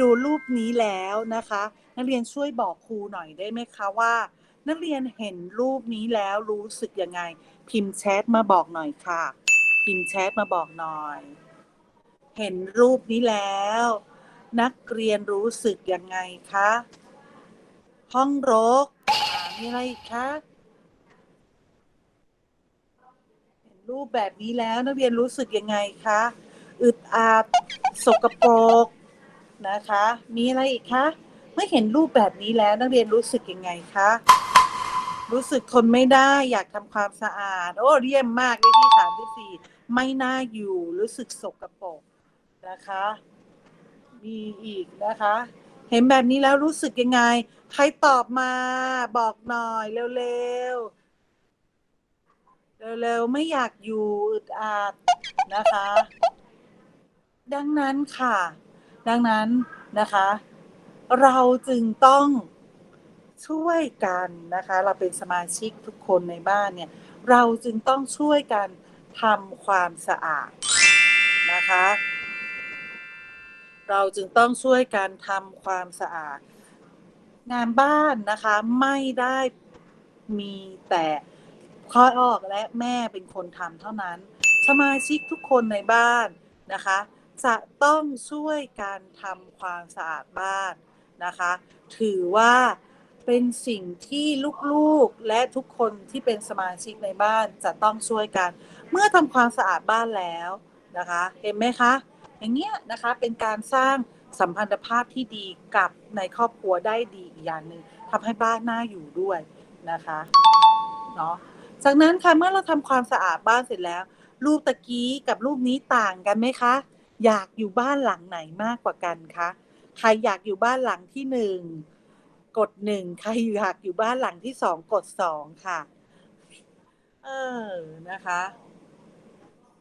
ดูรูปนี้แล้วนะคะ นักเรียนช่วยบอกครูหน่อยได้ไหมคะว่า นักเรียนเห็นรูปนี้แล้วรู้สึกยังไง พิมพ์แชทมาบอกหน่อยค่ะ พิมพ์แชทมาบอกหน่อย เห็นรูปนี้แล้ว นักเรียนรู้สึกยังไงคะห้องรกมีอะไรอีกคะเห็นรูปแบบนี้แล้วนักเรียนรู้สึกยังไงคะ อึดอัดสกปรก นะคะ มีอะไรอีกคะ เมื่อเห็นรูปแบบนี้แล้วนักเรียนรู้สึกยังไงคะ รู้สึกทนไม่ได้อยากทำความสะอาด โอ้เยี่ยมมากเลขที่สามที่สี่ไม่น่าอยู่รู้สึกสกปรกนะคะ มีอีกนะคะ เห็นแบบนี้แล้วรู้สึกยังไง ใครตอบมาบอกหน่อยเร็วๆ เร็วๆ ไม่อยากอยู่อึดอัดนะคะ ดังนั้นค่ะ ดังนั้นนะคะ เราจึงต้องช่วยกันนะคะ เราเป็นสมาชิกทุกคนในบ้านเนี่ย เราจึงต้องช่วยกันทำความสะอาดนะคะ เราจึงต้องช่วยกันทำความสะอาด งานบ้านนะคะไม่ได้มีแต่พ่อออกและแม่เป็นคนทำเท่านั้น สมาชิกทุกคนในบ้านนะคะ จะต้องช่วยกันทำความสะอาดบ้านนะคะ ถือว่าเป็นสิ่งที่ลูกๆและทุกคนที่เป็นสมาชิกในบ้านจะต้องช่วยกัน เมื่อทำความสะอาดบ้านแล้วนะคะ เห็นไหมคะ อย่างเนี้ยนะคะเป็นการสร้างสัมพันธภาพที่ดีกับในครอบครัวได้ดีอีกอย่างหนึ่งทำให้บ้านน่าอยู่ด้วยนะคะเนาะจากนั้นค่ะเมื่อเราทำความสะอาดบ้านเสร็จแล้ว รูปตะกี้กับรูปนี้ต่างกันไหมคะ อยากอยู่บ้านหลังไหนมากกว่ากันคะใครอยากอยู่บ้านหลังที่หนึ่งกดหนึ่งใครอยากอยู่บ้านหลังที่สองกดสองค่ะ เออนะคะ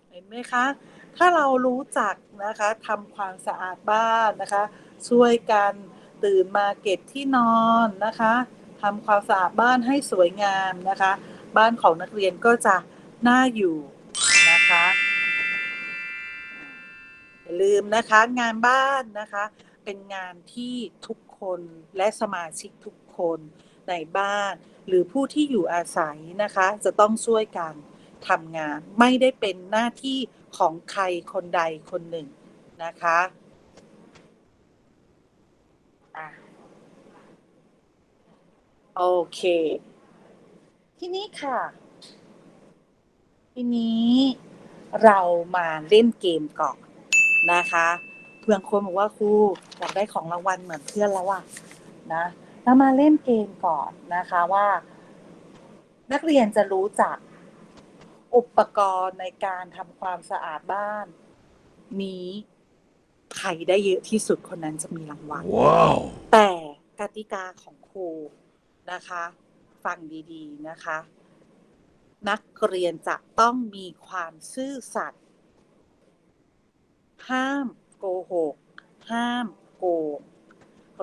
เห็นไหมคะ ถ้าเรารู้จักนะคะทำความสะอาดบ้านนะคะ ช่วยกันตื่นมาเก็บที่นอนนะคะทำความสะอาดบ้านให้สวยงามนะคะ บ้านของนักเรียนก็จะน่าอยู่นะคะ อย่าลืมนะคะงานบ้านนะคะ เป็นงานที่ทุกคนและสมาชิกทุกคนในบ้าน หรือผู้ที่อยู่อาศัยนะคะ จะต้องช่วยกันทำงาน ไม่ได้เป็นหน้าที่ของใครคนใดคนหนึ่งนะคะโอเค ทีนี้ค่ะ ทีนี้เรามาเล่นเกมก่อน นะคะเพื่อนคนบอกว่าครูอยากได้ของรางวัลเหมือนเพื่อนแล้วอะนะเรามาเล่นเกมก่อนนะคะว่า นักเรียนจะรู้จักอุปกรณ์ในการทำความสะอาดบ้าน นี้ใครได้เยอะที่สุดคนนั้นจะมีรางวัล Wow. แต่กติกาของครูนะคะ ฟังดีๆนะคะ นักเรียนจะต้องมีความซื่อสัตย์ ห้ามโกหก ห้ามโกง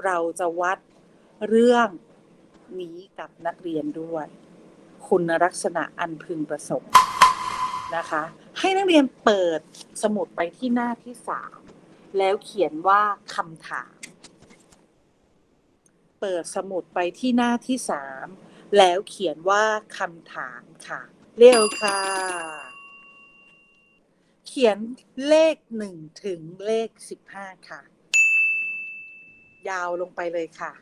เราจะวัดเรื่องนี้กับนักเรียนด้วย คุณลักษณะอันพึงประสงค์นะคะ ให้นักเรียนเปิดสมุดไปที่หน้าที่สามแล้วเขียนว่าคำถาม เปิดสมุดไปที่หน้าที่สามแล้วเขียนว่าคำถามค่ะ เร็วค่ะ ขียนเลขหนึ่งถึงเลขสิบห้าค่ะ ยาวลงไปเลยค่ะ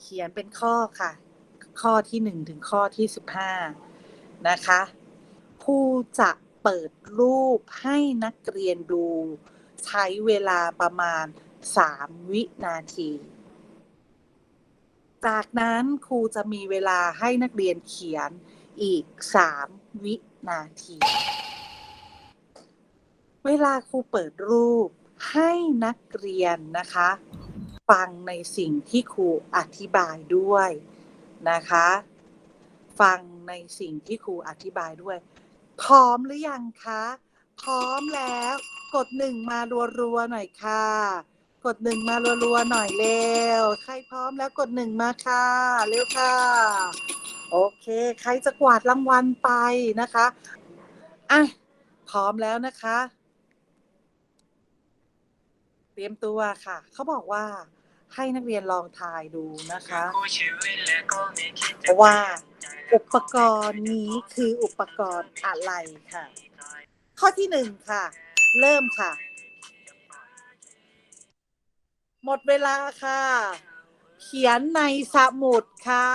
เขียนเป็นข้อค่ะ ข้อที่หนึ่งถึงข้อที่สิบห้านะคะครูจะเปิดรูปให้นักเรียนดู ใช้เวลาประมาณสามวินาที จากนั้นครูจะมีเวลาให้นักเรียนเขียนอีกสามวินาที เวลาครูเปิดรูปให้นักเรียนนะคะ ฟังในสิ่งที่ครูอธิบายด้วยนะคะ ฟังในสิ่งที่ครูอธิบายด้วย พร้อมหรือยังคะพร้อมแล้ว กดหนึ่งมารัวๆหน่อยค่ะ กดหนึ่งมารัวๆหน่อยเร็วใครพร้อมแล้วกดหนึ่งมาค่ะเร็วค่ะ โอเค ใครจะกวาดรางวัลไปนะคะอะพร้อมแล้วนะคะ ตรียมตัวค่ะ เขาบอกว่าให้นักเรียนลองทายดูนะคะ ว่าอุปกรณ์นี้คืออุปกรณ์อะไรค่ะ ข้อที่หนึ่งค่ะ เริ่มค่ะ หมดเวลาค่ะ เขียนในสมุดค่ะ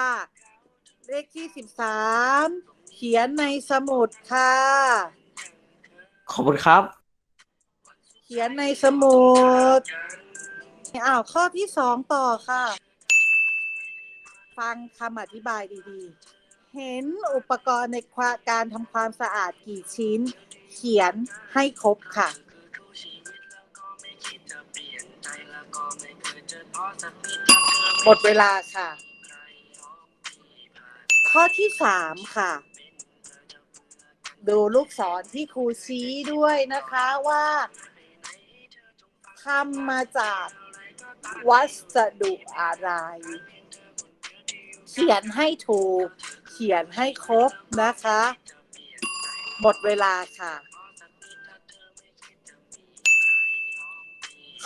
เลขที่สิบสามเขียนในสมุดค่ะ ขอบคุณครับ ขียนในสมุดอ้าวข้อที่สองต่อค่ะ ฟังคำอธิบายดีๆ เห็นอุปกรณ์ในการทำความสะอาดกี่ชิ้น เขียนให้ครบค่ะหมดเวลาค่ะ ข้อที่สามค่ะ ดูลูกศรที่ครูชี้ด้วยนะคะว่า ทำมาจากวัสดุอะไร เขียนให้ถูก เขียนให้ครบนะคะ หมดเวลาค่ะ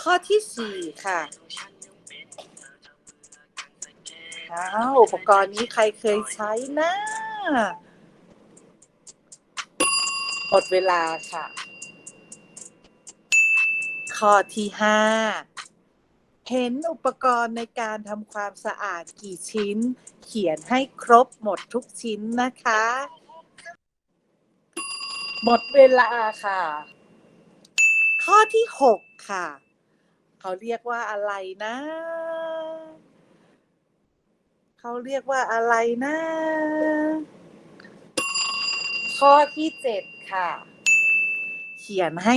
ข้อที่สี่ค่ะอ้าอุปกรณ์นี้ใครเคยใช้นะ หมดเวลาค่ะ ข้อที่ห้าเห็นอุปกรณ์ในการทำความสะอาดกี่ชิ้น เขียนให้ครบหมดทุกชิ้นนะคะ หมดเวลาค่ะ ข้อที่หกค่ะ เขาเรียกว่าอะไรนะ เขาเรียกว่าอะไรนะ ข้อที่เจ็ดค่ะเขียนให้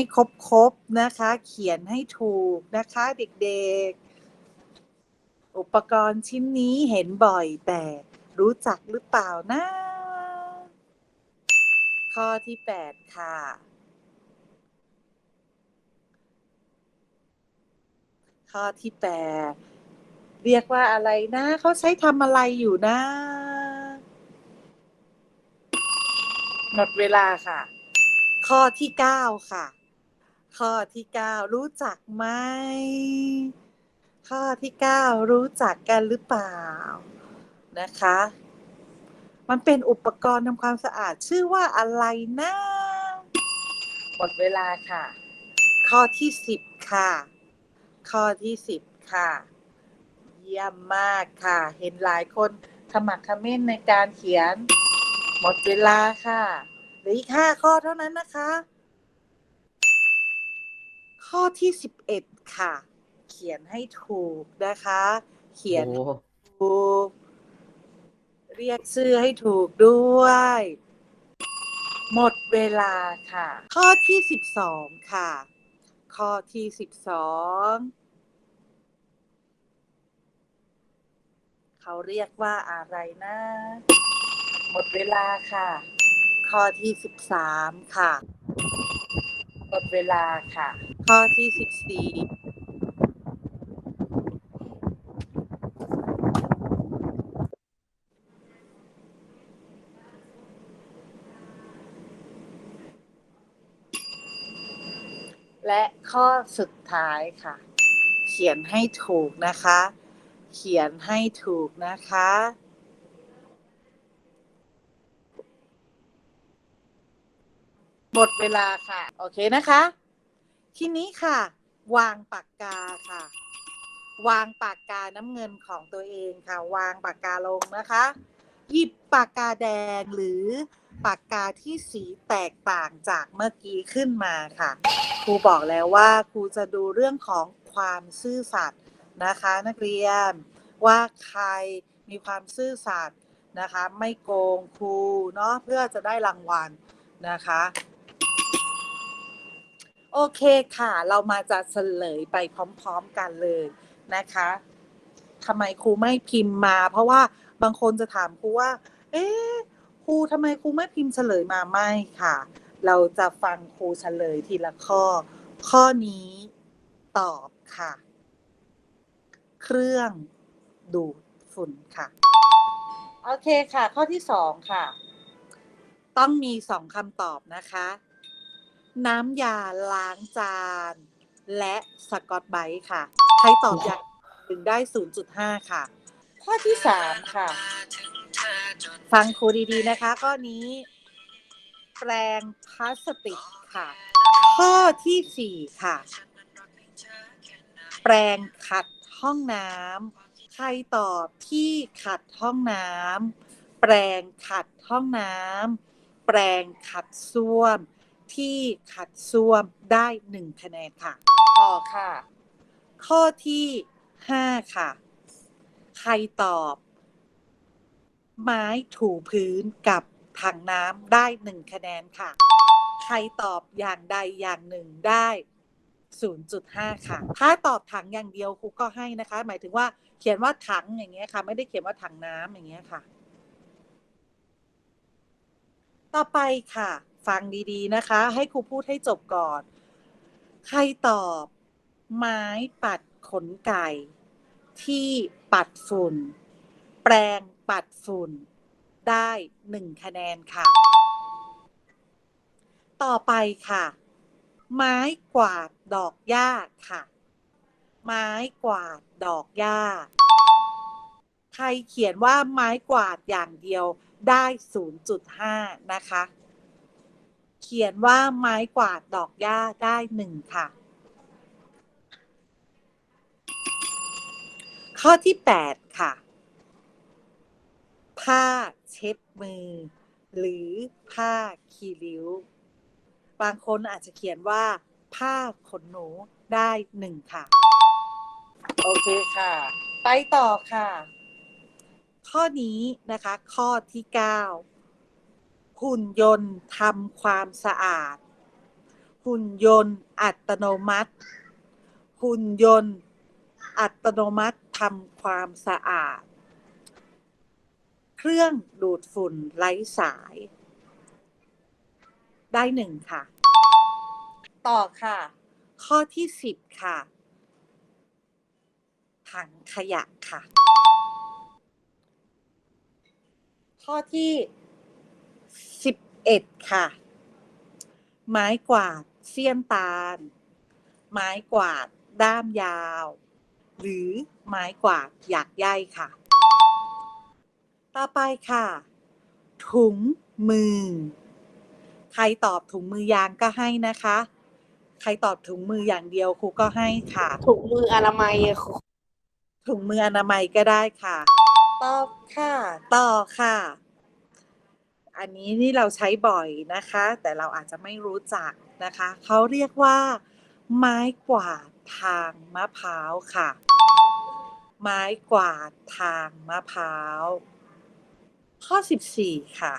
ครบๆนะคะ เขียนให้ถูกนะคะเด็กๆ อุปกรณ์ชิ้นนี้เห็นบ่อยแต่รู้จักหรือเปล่านะ ข้อที่แปดค่ะ ข้อที่แปดเรียกว่าอะไรนะ เขาใช้ทำอะไรอยู่นะ หมดเวลาค่ะ ข้อที่เก้าค่ะ ข้อที่เก้ารู้จักไหมข้อที่เก้ารู้จักกันหรือเปล่านะคะ มันเป็นอุปกรณ์ทำความสะอาดชื่อว่าอะไรนะหมดเวลาค่ะ ข้อที่สิบค่ะ ข้อที่สิบค่ะ เยี่ยมมากค่ะ เห็นหลายคนขมักเขม้นในการเขียน หมดเวลาค่ะ หลืออีกห้าข้อเท่านั้นนะคะ ข้อที่สิบเอ็ดค่ะ เขียนให้ถูกนะคะ เขียนโอ้ถูก เรียกชื่อให้ถูกด้วย หมดเวลาค่ะ ข้อที่สิบสองค่ะ ข้อที่สิบสองเขาเรียกว่าอะไรนะ หมดเวลาค่ะ ข้อที่สิบสามค่ะหมดเวลาค่ะ ข้อที่สิบสี่และข้อสุดท้ายค่ะ เขียนให้ถูกนะคะ เขียนให้ถูกนะคะ หมดเวลาค่ะ โอเคนะคะ ทีนี้ค่ะ วางปากกาค่ะ วางปากกาน้ำเงินของตัวเองค่ะ วางปากกาลงนะคะ หยิบปากกาแดงหรือปากกาที่สีแตกต่างจากเมื่อกี้ขึ้นมาค่ะ ครูบอกแล้วว่าครูจะดูเรื่องของความซื่อสัตย์นะคะ นักเรียนว่าใครมีความซื่อสัตย์นะคะ ไม่โกงครูเนาะเพื่อจะได้รางวัลนะคะ โอเคค่ะ เรามาจะเฉลยไปพร้อมๆกันเลยนะคะทำไมครูไม่พิมพ์มา เพราะว่าบางคนจะถามครูว่า เอ๊ะครูทำไมครูไม่พิมพ์เฉลยมาไม่ค่ะ เราจะฟังครูเฉลยทีละข้อ ข้อนี้ตอบค่ะ เครื่องดูดฝุ่นค่ะ โอเคค่ะ ข้อที่สองค่ะ ต้องมีสองคำตอบนะคะ น้ำยาล้างจาน และสกอตไบค่ะ ใครตอบอย่างถึงได้ 0.5 ค่ะ ข้อที่ 3 ค่ะ ฟังครูดีๆนะคะ ข้อนี้ แปรงพลาสติกค่ะ ข้อที่ 4 ค่ะ แปรงขัดห้องน้ำใครตอบที่ขัดห้องน้ำแปรงขัดห้องน้ำแปรงขัดส้วม ที่ขัดส้วมได้หนึ่งคะแนนค่ะ ต่อค่ะ ข้อที่ห้าค่ะ ใครตอบ ไม้ถูพื้นกับถังน้ำได้หนึ่งคะแนนค่ะ ใครตอบอย่างใดอย่างหนึ่งได้ 0.5 ค่ะ ถ้าตอบถังอย่างเดียวครูก็ให้นะคะ หมายถึงว่าเขียนว่าถังอย่างเงี้ยค่ะ ไม่ได้เขียนว่าถังน้ำอย่างเงี้ยค่ะ ต่อไปค่ะ ฟังดีๆนะคะ ให้ครูพูดให้จบก่อน ใครตอบ ไม้ปัดขนไก่ ที่ปัดฝุ่น แปรงปัดฝุ่น ได้หนึ่งคะแนนค่ะ ต่อไปค่ะ ไม้กวาดดอกหญ้าค่ะ ไม้กวาดดอกหญ้าใครเขียนว่าไม้กวาดอย่างเดียวได้ 0.5 นะคะ ขียนว่าไม้กวาดดอกหญ้าได้หนึ่งค่ะ ข้อที่ 8 ค่ะ ผ้าเช็ดมือ หรือผ้าคีริ้ว บางคนอาจจะเขียนว่า ผ้าขนหนูได้หนึ่งค่ะ โอเคค่ะ ไปต่อค่ะ ข้อนี้นะคะ ข้อที่ 9 หุ่นยนต์ทำความสะอาด หุ่นยนต์อัตโนมัติ หุ่นยนต์อัตโนมัติทำความสะอาด เครื่องดูดฝุ่นไร้สาย ได้หนึ่งค่ะ ต่อค่ะ ข้อที่สิบค่ะ ถังขยะค่ะ ข้อที่ สิบเอ็ดค่ะ ไม้กวาดเสี้ยนตาล ไม้กวาดด้ามยาว หรือไม้กวาดหยักใยค่ะ ต่อไปค่ะ ถุงมือ ใครตอบถุงมือยางก็ให้นะคะ ใครตอบถุงมืออย่างเดียวครูก็ให้ค่ะ ถุงมืออนามัยครูถุงมืออนามัยก็ได้ค่ะ ตอบค่ะ ต่อค่ะ อันนี้นี่เราใช้บ่อยนะคะ แต่เราอาจจะไม่รู้จักนะคะ เขาเรียกว่า ไม้กวาดทางมะพร้าวค่ะ ไม้กวาดทางมะพร้าว ข้อ 14 ค่ะ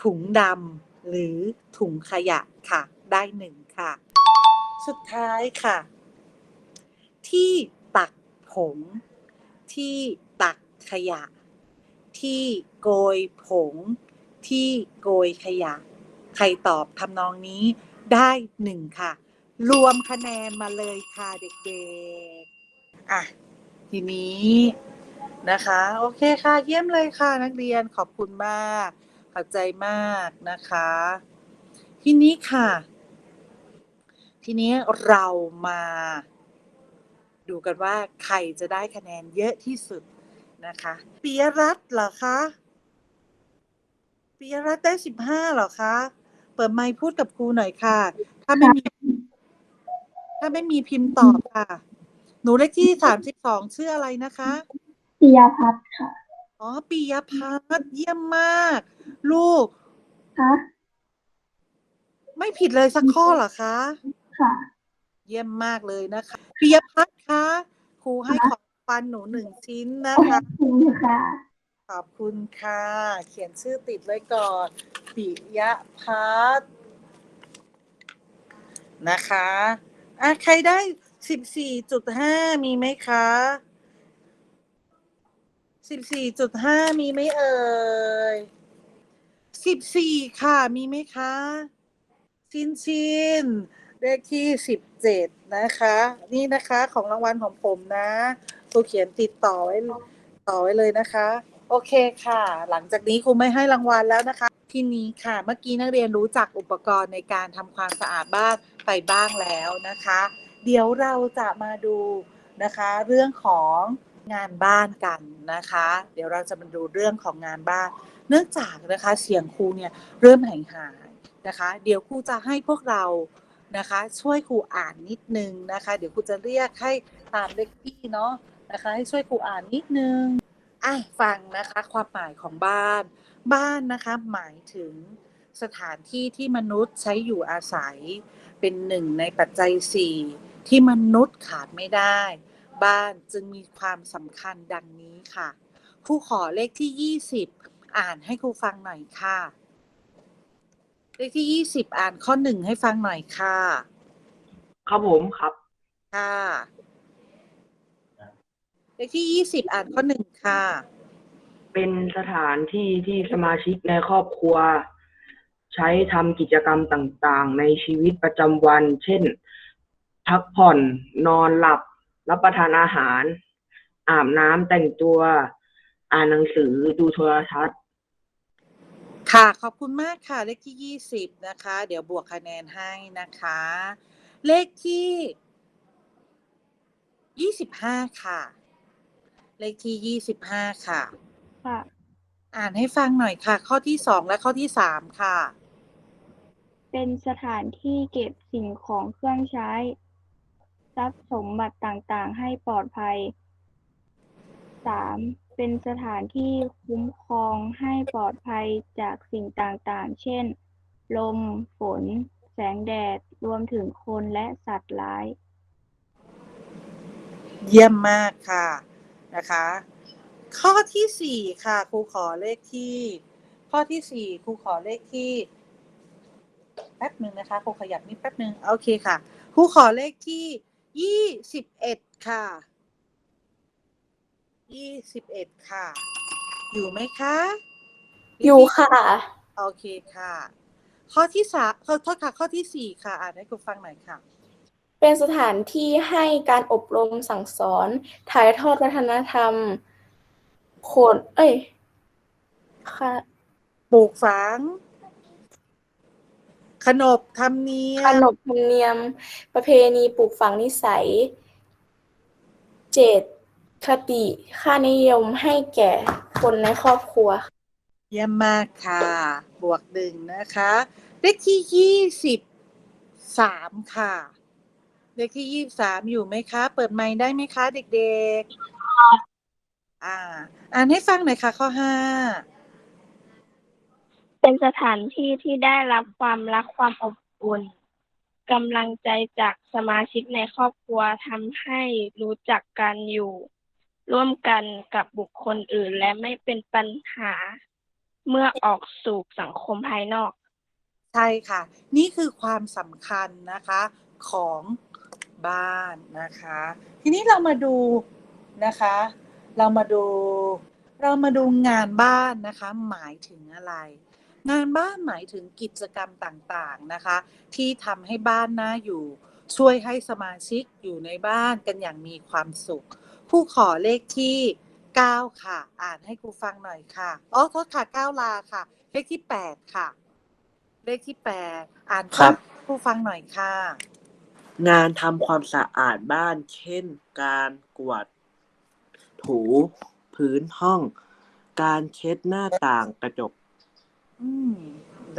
ถุงดำหรือถุงขยะค่ะ ได้หนึ่งค่ะ สุดท้ายค่ะ ที่ตักผง ที่ตักขยะ ที่โกยผง ที่โกยขยะ ใครตอบทำนองนี้ได้หนึ่งค่ะ รวมคะแนนมาเลยค่ะเด็กๆ อะ ทีนี้นะคะ โอเคค่ะ เยี่ยมเลยค่ะ นักเรียนขอบคุณมาก ขอบใจมากนะคะ ทีนี้ค่ะ ทีนี้เรามา ดูกันว่าใครจะได้คะแนนเยอะที่สุด นะคะปิยรัตน์เหรอคะปิยรัตน์ได้สิบห้าเหรอคะ เปิดไมค์พูดกับครูหน่อยค่ะ ถ้าไม่มี ถ้าไม่มีพิมพ์ตอบค่ะ หนูเลขที่สามสิบสองชื่ออะไรนะคะปิยพัฒน์ค่ะ อ๋อปิยพัฒน์เยี่ยมมาก ลูกคะไม่ผิดเลยสักข้อเหรอคะ ค่ะ เยี่ยมมากเลยนะคะปิยพัฒน์คะ ครูให้ขอ งฟันหนูหนึ่งชิ้นนะขอคะบคุณค่ะ ขอบคุณค่ะ เขียนชื่อติดไว้ก่อน ปิยพัฒน์นะคะอะใครได้สิบสี่จุดห้ามีไหมคะสิบสี่จุดห้ามีไหมเอ่ยสิบสี่ค่ะ มีไหมคะ ชินชินเลขที่สิบเจ็ดนะคะ นี่นะคะของรางวัลของผมนะ ครูเขียนติดต่อไว้ต่อไว้เลยนะคะ โอเคค่ะ หลังจากนี้ครูไม่ให้รางวัลแล้วนะคะ ทีนี้ค่ะ เมื่อกี้นักเรียนรู้จักอุปกรณ์ในการทำความสะอาดบ้านไปบ้างแล้วนะคะ เดี๋ยวเราจะมาดูนะคะ เรื่องของงานบ้านกันนะคะ เดี๋ยวเราจะมาดูเรื่องของงานบ้าน เนื่องจากนะคะเสียงครูเนี่ยเริ่มหายหายๆนะคะ เดี๋ยวครูจะให้พวกเรานะคะ ช่วยครูอ่านนิดนึงนะคะ เดี๋ยวครูจะเรียกให้ตามเลขที่เนาะ นะคะ ให้ช่วยครูอ่านนิดนึงอะฟังนะคะ ความหมายของบ้าน บ้านนะคะหมายถึงสถานที่ที่มนุษย์ใช้อยู่อาศัย เป็นหนึ่งในปัจจัยสี่ที่มนุษย์ขาดไม่ได้ บ้านจึงมีความสำคัญดังนี้ค่ะครูขอเลขที่ยี่สิบอ่านให้ครูฟังหน่อยค่ะ เลขที่ยี่สิบอ่านข้อหนึ่งให้ฟังหน่อยค่ะ ครับผมครับ ค่ะ เลขที่ยี่สิบอ่านข้อหนึ่งค่ะ เป็นสถานที่ที่สมาชิกในครอบครัว ใช้ทำกิจกรรมต่างๆ ในชีวิตประจำวัน เช่น พักผ่อนนอนหลับ รับประทานอาหาร อาบน้ำแต่งตัว อ่านหนังสือดูโทรทัศน์ ค่ะ ขอบคุณมากค่ะ เลขที่ยี่สิบนะคะ เดี๋ยวบวกคะแนนให้นะคะ เลขที่ยี่สิบห้าค่ะ เลขที่ยี่สิบห้าค่ะ ค่ะ อ่านให้ฟังหน่อยค่ะ ข้อที่สองและข้อที่สามค่ะ เป็นสถานที่เก็บสิ่งของเครื่องใช้ ทรัพย์สมบัติต่างๆ ให้ปลอดภัย 3. เป็นสถานที่คุ้มครองให้ปลอดภัยจากสิ่งต่างๆ เช่น ลม ฝน แสงแดด รวมถึงคนและสัตว์ร้าย เยี่ยมมากค่ะ นะคะ ข้อที่สี่ค่ะครูขอเลขที่ ข้อที่สี่ครูขอเลขที่ แป๊บหนึ่งนะคะครูขยับนิดแป๊บหนึ่งโอเคค่ะครูขอเลขที่ยี่สิบเอ็ดค่ะยี่สิบเอ็ดค่ะ อยู่ไหมคะอยู่ค่ะ โอเคค่ะ ข้อที่สามขอโทษค่ะ ข้อที่สี่ค่ะ อ่านให้ครูฟังหน่อยค่ะ เป็นสถานที่ให้การอบรมสั่งสอน ถ่ายทอดวัฒนธรรมโขนเอ้ยค่ะปลูกฝัง ขนบธรรมเนียขมนบธรรมเนียม ประเพณีปลูกฝังนิสัย เจตคติ ค่านิยมให้แก่คนในครอบครัว เยี่ยมมากค่ะ บวกหนึ่งนะคะ เลขที่ยี่สิบสามค่ะ เลขที่ยี่สามอยู่ไหมคะ เปิดไมค์ได้ไหมคะ เด็กๆ อ่า อ่านให้ฟังหน่อยค่ะ ข้อห้าเป็นสถานที่ที่ได้รับความรักความอบอุ่นกำลังใจจากสมาชิกในครอบครัวทำให้รู้จักกันอยู่ ร่วมกันกับบุคคลอื่น และไม่เป็นปัญหาเมื่อออกสู่สังคมภายนอก ใช่ค่ะ นี่คือความสำคัญนะคะของ บ้านนะคะ ทีนี้เรามาดูนะคะ เรามาดู เรามาดูงานบ้านนะคะ หมายถึงอะไร งานบ้านหมายถึงกิจกรรมต่างๆนะคะ ที่ทำให้บ้านน่าอยู่ ช่วยให้สมาชิกอยู่ในบ้านกันอย่างมีความสุขครูขอเลขที่ 9 ค่ะ อ่านให้ครูฟังหน่อยค่ะอ๋อโทษค่ะ9ลาค่ะ เลขที่ 8 ค่ะ เลขที่ 8 อ่านครับให้ครูฟังหน่อยค่ะ งานทำความสะอาดบ้าน เช่น การกวาดถูพื้นห้อง การเช็ดหน้าต่างกระจก อืม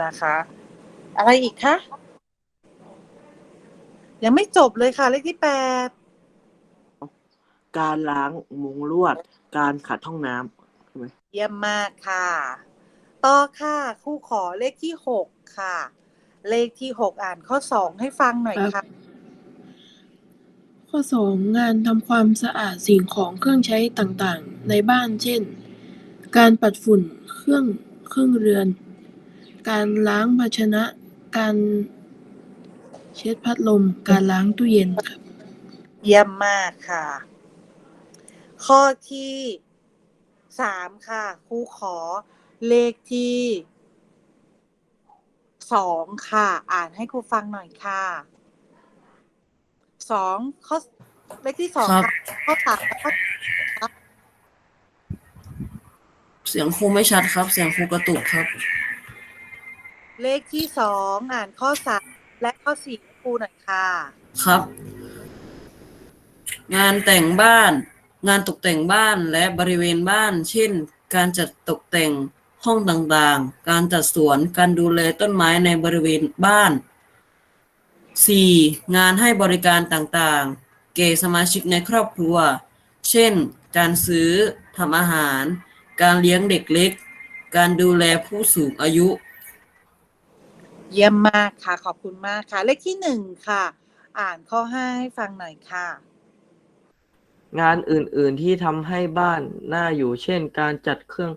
นะคะ อะไรอีกคะ ยังไม่จบเลยค่ะ เลขที่8การล้างมุ้งลวด การขัดห้องน้ำใช่ไหมเยี่ยมมากค่ะ ต่อค่ะครู่ขอเลขที่หกค่ะ เลขที่หกอ่านข้อสองให้ฟังหน่อยค่ะ ข้อสองงานทำความสะอาดสิ่งของเครื่องใช้ต่างๆ ในบ้าน เช่น การปัดฝุ่นเครื่องเครื่องเรือน การล้างภาชนะ การเช็ดพัดลม การล้างตู้เย็นครับ เยี่ยมมากค่ะ ข้อที่สามค่ะครูขอเลขที่สองค่ะ อ่านให้ครูฟังหน่อยค่ะ สองข้อเลขที่สองครับค่ะข้อสามและข้อสเสียงครูไม่ชัดครับ เสียงครูกระตุกครับ เลขที่สองอ่านข้อสามและข้อสี่ให้ครูหน่อยค่ะ ครับ งานแต่งบ้าน งานตกแต่งบ้านและบริเวณบ้าน เช่น การจัดตกแต่งห้องต่างๆ การจัดสวน การดูแลต้นไม้ในบริเวณบ้าน 4. งานให้บริการต่างๆแก่สมาชิกในครอบครัว เช่น การซื้อทำอาหาร การเลี้ยงเด็กเล็ก การดูแลผู้สูงอายุ เยี่ยมมากค่ะ ขอบคุณมากค่ะ เลขที่หนึ่งค่ะ อ่านข้อห้าให้ฟังหน่อยค่ะ งานอื่นๆที่ทำให้บ้านน่าอยู่ เช่น การจัดเครื่อง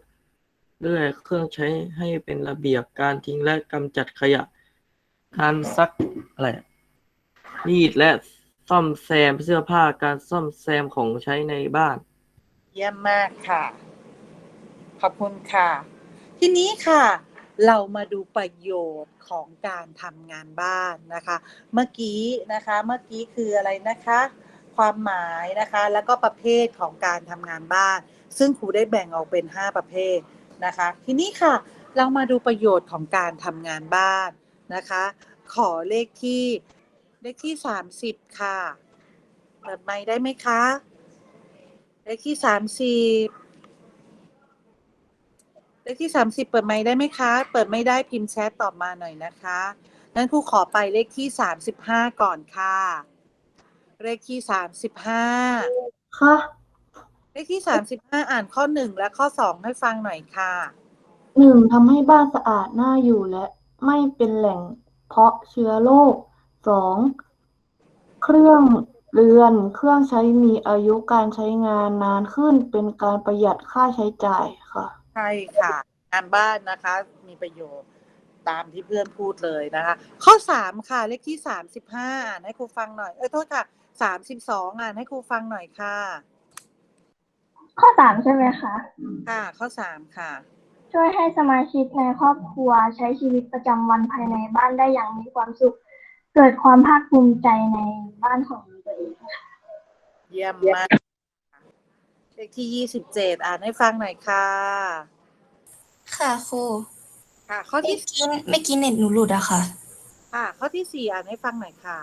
เลื่อยเครื่องใช้ให้เป็นระเบียบการทิ้งและกำจัดขยะ การซักอะไรอะรีดและซ่อมแซมเสื้อผ้าการซ่อมแซมของใช้ในบ้าน เยี่ยมมากค่ะ ขอบคุณค่ะ ทีนี้ค่ะ เรามาดูประโยชน์ของการทำงานบ้านนะคะ เมื่อกี้นะคะ เมื่อกี้คืออะไรนะคะ ความหมายนะคะ แล้วก็ประเภทของการทำงานบ้าน ซึ่งครูได้แบ่งออกเป็น 5 ประเภทนะคะ ทีนี้ค่ะ เรามาดูประโยชน์ของการทำงานบ้าน นะคะ ขอเลขที่เลขที่30ค่ะเปิดไมค์ได้ไหมคะ เลขที่สามสิบเลขที่สามสิบเปิดไมค์ได้ไหมคะ เปิดไม่ได้พิมพ์แชทตอบมาหน่อยนะคะงั้นครูขอไปเลขที่สามสิบห้าก่อนค่ะ เลขที่สามสิบห้าค่ะเลขที่สามสิบห้าอ่านข้อหนึ่งและข้อสองให้ฟังหน่อยค่ะ หนึ่งทำให้บ้านสะอาดน่าอยู่และ ไม่เป็นแหล่งเพาะเชื้อโรคสองเครื่องเรือนเครื่องใช้มีอายุการใช้งานนานขึ้นเป็นการประหยัดค่าใช้จ่ายค่ะ ใช่ค่ะงานบ้านนะคะ มีประโยชน์ตามที่เพื่อนพูดเลยนะคะ ข้อสามค่ะ เลขที่สามสิบห้าอ่านให้ครูฟังหน่อย เอ้ยโทษค่ะสามสิบสองอ่านให้ครูฟังหน่อยค่ะ ข้อสามใช่ไหมคะ ค่ะ ข้อสามค่ะ ช่วยให้สมาชิกในครอบครัวใช้ชีวิตประจำวันภายในบ้านได้อย่างมีความสุข เกิดความภาคภูมิใจในบ้านของตัวเองค่ะเยี่ยมมากเลขที่ยี่สิบเจ็ดอ่านให้ฟังหน่อยค่ะ ค่ะครูค่ะ ข้อเมื่ที่อกี้เมื่อกี้เน็ตหนูหลุดอะค่ะ ค่ะ ข้อที่สี่อ่านให้ฟังหน่อยค่ะ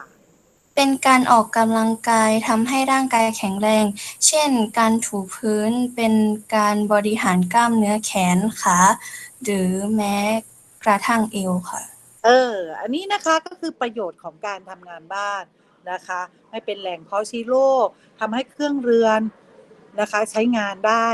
เป็นการออกกำลังกายทำให้ร่างกายแข็งแรง เช่น การถูพื้นเป็นการบริหารกล้ามเนื้อแขนขาหรือแม้กระทั่งเอวค่ะ เออ อันนี้นะคะก็คือประโยชน์ของการทำงานบ้านนะคะไม่เป็นแหล่งเพาะชื้อโรคทำให้เครื่องเรือนนะคะ ใช้งานได้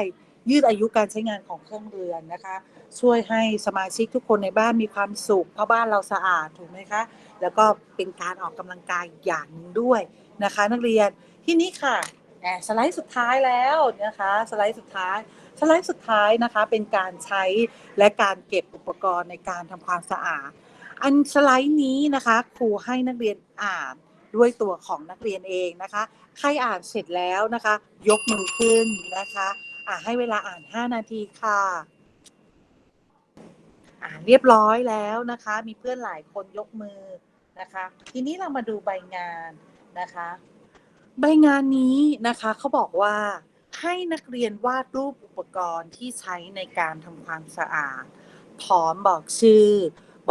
ยืดอายุการใช้งานของเครื่องเรือนนะคะ ช่วยให้สมาชิกทุกคนในบ้านมีความสุขเพราะบ้านเราสะอาดถูกไหมคะ แล้วก็เป็นการออกกำลังกายอย่างหนึ่งด้วยนะคะ นักเรียนที่นี้ค่ะแอบสไลด์สุดท้ายแล้วนะคะสไลด์สุดท้ายสไลด์สุดท้ายนะคะเป็นการใช้และการเก็บอุปกรณ์ในการทำความสะอาด อันสไลด์นี้นะคะครูให้นักเรียนอ่านด้วยตัวของนักเรียนเองนะคะ ใครอ่านเสร็จแล้วนะคะ ยกมือขึ้นนะคะอ่าให้เวลาอ่าน 5 นาทีค่ะอ่านเรียบร้อยแล้วนะคะ มีเพื่อนหลายคนยกมือ นะคะ ทีนี้เรามาดูใบงานนะคะ ใบงานนี้นะคะเขาบอกว่าให้นักเรียนวาดรูปอุปกรณ์ที่ใช้ในการทำความสะอาดพร้อมบอกชื่อ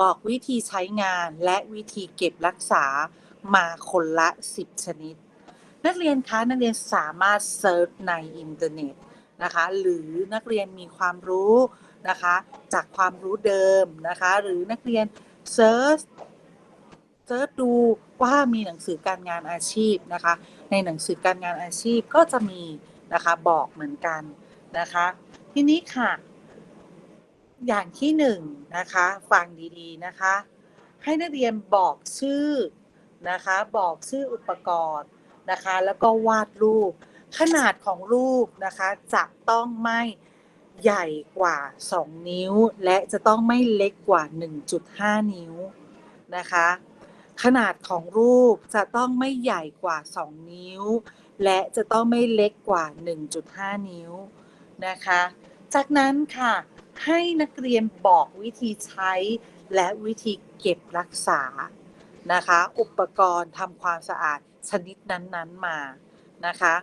บอกวิธีใช้งานและวิธีเก็บรักษามาคนละ 10 ชนิด นักเรียนคะนักเรียนสามารถเซิร์ชในอินเทอร์เน็ตนะคะหรือนักเรียนมีความรู้นะคะจากความรู้เดิมนะคะหรือนักเรียนเซิร์ช เซิร์ชดูว่ามีหนังสือการงานอาชีพนะคะ ในหนังสือการงานอาชีพก็จะมีนะคะบอกเหมือนกันนะคะ ทีนี้ค่ะ อย่างที่หนึ่งนะคะฟังดีๆนะคะ ให้นักเรียนบอกชื่อนะคะ บอกชื่ออุปกรณ์นะคะ แล้วก็วาดรูป ขนาดของรูปนะคะจะต้องไม่ใหญ่กว่า 2 นิ้ว และจะต้องไม่เล็กกว่า 1.5 นิ้วนะคะ ขนาดของรูปจะต้องไม่ใหญ่กว่า 2 นิ้ว และจะต้องไม่เล็กกว่า 1.5 นิ้วนะคะ จากนั้นค่ะ ให้นักเรียนบอกวิธีใช้และวิธีเก็บรักษานะคะ อุปกรณ์ทำความสะอาดชนิดนั้นๆมานะคะ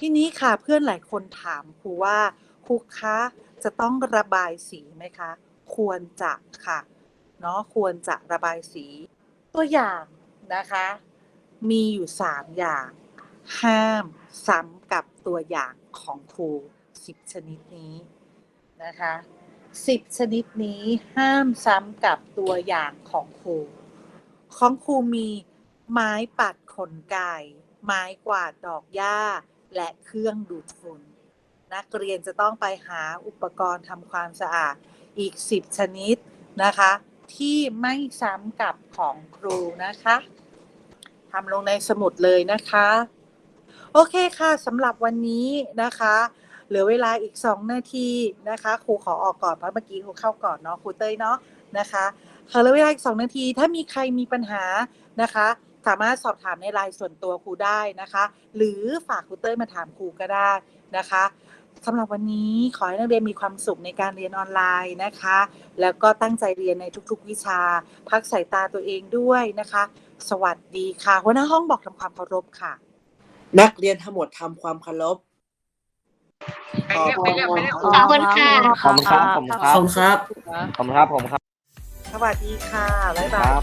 ทีนี้ค่ะเพื่อนหลายคนถามครูว่าครูคะจะต้องระบายสีไหมคะ ควรจะค่ะเนาะควรจะระบายสี ตัวอย่างนะคะ มีอยู่สามอย่าง ห้ามซ้ำกับตัวอย่างของครูสิบชนิดนี้นะคะสิบชนิดนี้ห้ามซ้ำกับตัวอย่างของครู ของครูมีไม้ปัดขนไก่ ไม้กวาดดอกหญ้า และเครื่องดูดฝุ่น นักเรียนจะต้องไปหาอุปกรณ์ทำความสะอาดอีก 10 ชนิดนะคะ ที่ไม่ซ้ำกับของครูนะคะทำลงในสมุดเลยนะคะ โอเคค่ะสำหรับวันนี้นะคะ เหลือเวลาอีก 2 นาทีนะคะครูขอออกก่อนเพราะเมื่อกี้ครูเข้าก่อนเนาะครูเต้ยเนาะนะคะเหลือเวลาอีก 2 นาที ถ้ามีใครมีปัญหานะคะสามารถสอบถามในไลน์ส่วนตัวครูได้นะคะ หรือฝากครูเต้ยมาถามครูก็ได้นะคะ สำหรับวันนี้ขอให้นักเรียนมีความสุขในการเรียนออนไลน์นะคะ แล้วก็ตั้งใจเรียนในทุกๆ วิชา พักสายตาตัวเองด้วยนะคะ สวัสดีค่ะหัวหน้าห้องบอกทำความเคารพค่ะ นักเรียนทั้งหมดทำความเคารพขอบคุณขอบคุณค่ะ ขอบคุณครับ ขอบคุณคขรัอบบคุณครับ ขอบคุณครับ ผมครับ สวัสดีค่ะ บ๊ายคบารัยบ